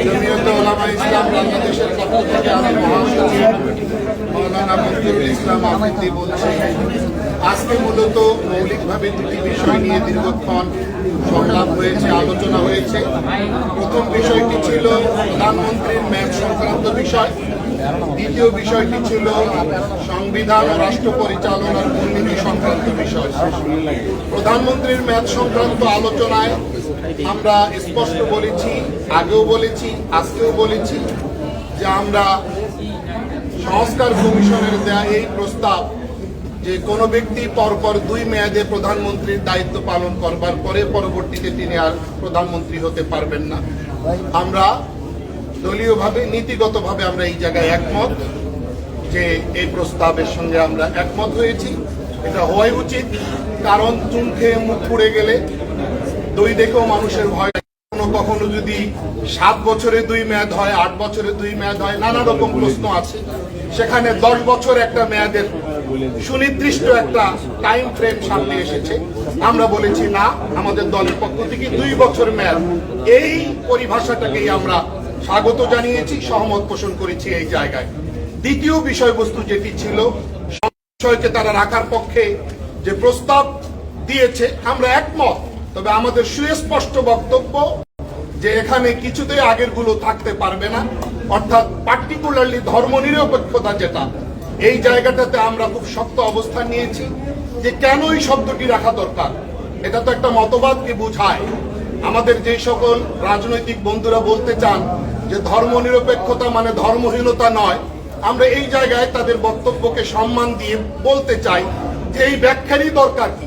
ইসলাম বাংলাদেশের পক্ষ থেকে আমি মহাসচিব মৌলানা ইসলাম বলছি, আজকে মূলত মৌলিকভাবে দুটি বিষয় নিয়ে দীর্ঘক্ষণ সংলাপ হয়েছে, আলোচনা হয়েছে। প্রথম বিষয়টি ছিল প্রধানমন্ত্রীর ম্যাচ সংক্রান্ত বিষয়। দ্বিতীয় বিষয়টি ছিল সংবিধান ও রাষ্ট্র পরিচালনার দুর্নীতি সংক্রান্ত বিষয়। প্রধানমন্ত্রীর ম্যাচ সংক্রান্ত আলোচনায় আমরা স্পষ্ট বলেছি, আগেও বলেছি, আজকেও বলেছি যে আমরা সংস্কার কমিশনের দেয়া এই প্রস্তাব যে কোনো ব্যক্তি পরপর দুই মেয়াদে প্রধানমন্ত্রীর দায়িত্ব পালন করবার পরে পরবর্তীতে তিনি আর প্রধানমন্ত্রী হতে পারবেন না। আমরা দলীয়ভাবে, নীতিগতভাবে আমরা এই জায়গায় একমত যে এই প্রস্তাবের সঙ্গে আমরা একমত হয়েছি। এটা হওয়াই উচিত, কারণ চুন খেয়ে মুখ পুড়ে গেলে দুই দেখেও মানুষের ভয় কখনো কখনো যদি সাত বছরে দুই মেয়াদ হয়, আট বছরে দুই মেয়াদ হয়, নানা রকম প্রশ্ন আছে। সেখানে দশ বছর একটা মেয়াদের সুনির্দিষ্ট একটা টাইম ফ্রেম সামনে এসেছে। আমরা বলেছি, না, আমাদের দলের পক্ষ থেকে দুই বছর মেয়াদ। এই পরিভাষাটাকেই আমরা স্বাগত জানিয়েছি, সহমত পোষণ করেছি এই জায়গায়। দ্বিতীয় বিষয়বস্তু যেটি ছিল বিষয়কে তারা রাখার পক্ষে যে প্রস্তাব দিয়েছে, আমরা একমত। তবে আমাদের সুস্পষ্ট বক্তব্য যে এখানে কিছুতেই আগেরগুলো থাকতে পারবে না। অর্থাৎ পার্টিকুলারলি ধর্মনিরপেক্ষতা যেটা, এই জায়গাটাতে আমরা খুব শক্ত অবস্থান নিয়েছি যে কেন এই শব্দটি রাখা দরকার। এটা তো একটা মতবাদকে বোঝায়। আমাদের যে সকল রাজনৈতিক বন্ধুরা বলতে চান যে ধর্মনিরপেক্ষতা মানে ধর্মহীনতা নয়, আমরা এই জায়গায় তাদের বক্তব্যকে সম্মান দিয়ে বলতে চাই যে এই ব্যাখ্যারই দরকার কি।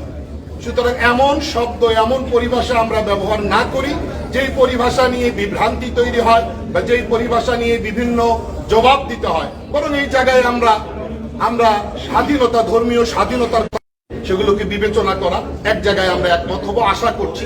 সুতরাং এমন শব্দ, এমন পরিভাষা আমরা ব্যবহার না করি, যেই পরিভাষা নিয়ে বিভ্রান্তি তৈরি হয় বা যেই পরিভাষা নিয়ে বিভিন্ন জবাব দিতে হয়। বরং এই জায়গায় আমরা আমরা স্বাধীনতা, ধর্মীয় স্বাধীনতার সেগুলোকে বিবেচনা করা এক জায়গায় আমরা একমত হব, আশা করছি।